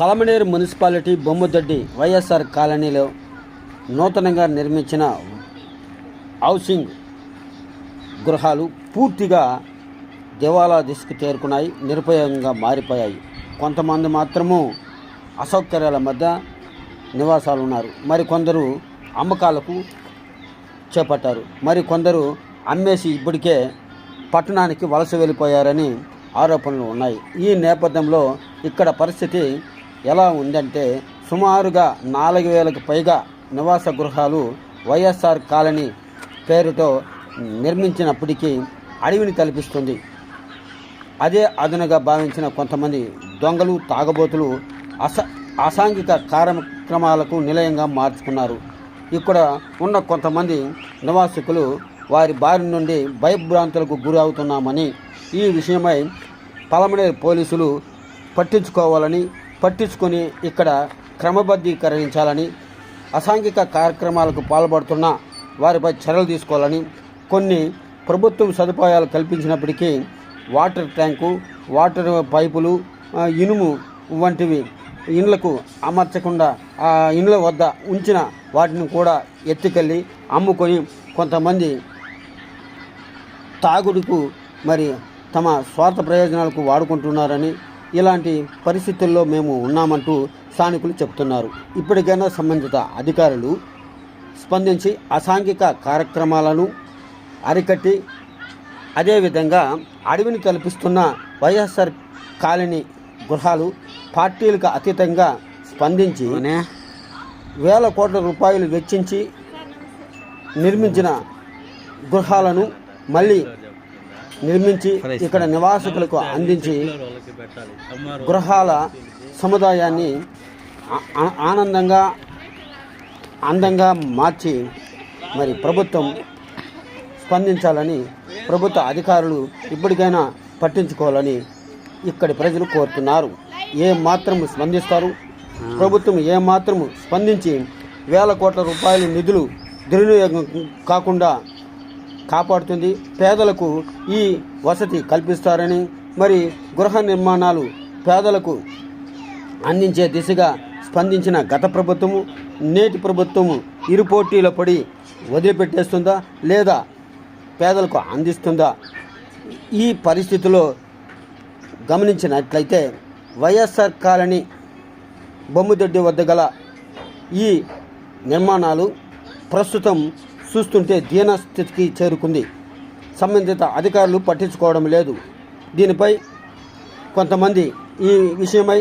Palamaner municipality బొమ్మదొడ్డి YSR కాలనీలో నూతనంగా నిర్మించిన హౌసింగ్ గృహాలు పూర్తిగా దివాలా దిశకు చేరుకున్నాయి నిరుపయోగంగా మారిపోయాయి. కొంతమంది మాత్రము అసౌకర్యాల మధ్య నివాసాలు ఉన్నారు. మరికొందరు అమ్మకాలకు చేపట్టారు. మరి కొందరు అమ్మేసి ఇప్పటికే పట్టణానికి వలస వెళ్ళిపోయారని ఆరోపణలు ఉన్నాయి. ఈ నేపథ్యంలో ఇక్కడ పరిస్థితి ఎలా ఉందంటే సుమారుగా నాలుగు వేలకు పైగా నివాస గృహాలు వైఎస్ఆర్ కాలనీ పేరుతో నిర్మించినప్పటికీ అడవిని తలపిస్తుంది. అదే అదనుగా భావించిన కొంతమంది దొంగలు తాగబోతులు అస అసాంఘిక కార్యక్రమాలకు నిలయంగా మార్చుకున్నారు. ఇక్కడ ఉన్న కొంతమంది నివాసికులు వారి బారి నుండి భయభ్రాంతులకు గురి అవుతున్నామని ఈ విషయమై పలమనేరు పోలీసులు పట్టించుకోవాలని పట్టించుకొని ఇక్కడ క్రమబద్ధీకరించాలని అసాంఘిక కార్యక్రమాలకు పాల్పడుతున్న వారిపై చర్యలు తీసుకోవాలని కొన్ని ప్రభుత్వం సదుపాయాలు కల్పించినప్పటికీ వాటర్ ట్యాంకు వాటర్ పైపులు ఇనుము వంటివి ఇండ్లకు అమర్చకుండా ఆ ఇండ్ల వద్ద ఉంచిన వాటిని కూడా ఎత్తుకెళ్ళి అమ్ముకొని కొంతమంది తాగుడుకు మరి తమ స్వార్థ ప్రయోజనాలకు వాడుకుంటున్నారని ఇలాంటి పరిస్థితుల్లో మేము ఉన్నామంటూ స్థానికులు చెప్తున్నారు. ఇప్పటికైనా సంబంధిత అధికారులు స్పందించి అసాంఘిక కార్యక్రమాలను అరికట్టి అదేవిధంగా అడవిని కల్పిస్తున్న వైఎస్ఆర్ కాలనీ గృహాలు పార్టీలకు అతీతంగా స్పందించి వేల కోట్ల రూపాయలు వెచ్చించి నిర్మించిన గృహాలను మళ్ళీ నిర్మించి ఇక్కడ నివాసితులకు అందించి గృహాల సముదాయాన్ని ఆనందంగా అందంగా మార్చి మరి ప్రభుత్వం స్పందించాలని ప్రభుత్వ అధికారులు ఇప్పటికైనా పట్టించుకోవాలని ఇక్కడి ప్రజలు కోరుతున్నారు. ఏ మాత్రం స్పందిస్తారు? ప్రభుత్వం ఏ మాత్రం స్పందించి వేల కోట్ల రూపాయల నిధులు దుర్వినియోగం కాకుండా కాపాడుతుంది. పేదలకు ఈ వసతి కల్పిస్తారని మరి గృహ నిర్మాణాలు పేదలకు అందించే దిశగా స్పందించిన గత ప్రభుత్వము నేటి ప్రభుత్వము ఇరు పోటీలో పడి వదిలిపెట్టేస్తుందా లేదా పేదలకు అందిస్తుందా? ఈ పరిస్థితిలో గమనించినట్లయితే వైఎస్ఆర్ కాలనీ బొమ్మిదొడ్డి వద్ద గల ఈ నిర్మాణాలు ప్రస్తుతం చూస్తుంటే దీనస్థితికి చేరుకుంది. సంబంధిత అధికారులు పట్టించుకోవడం లేదు. దీనిపై కొంతమంది ఈ విషయమై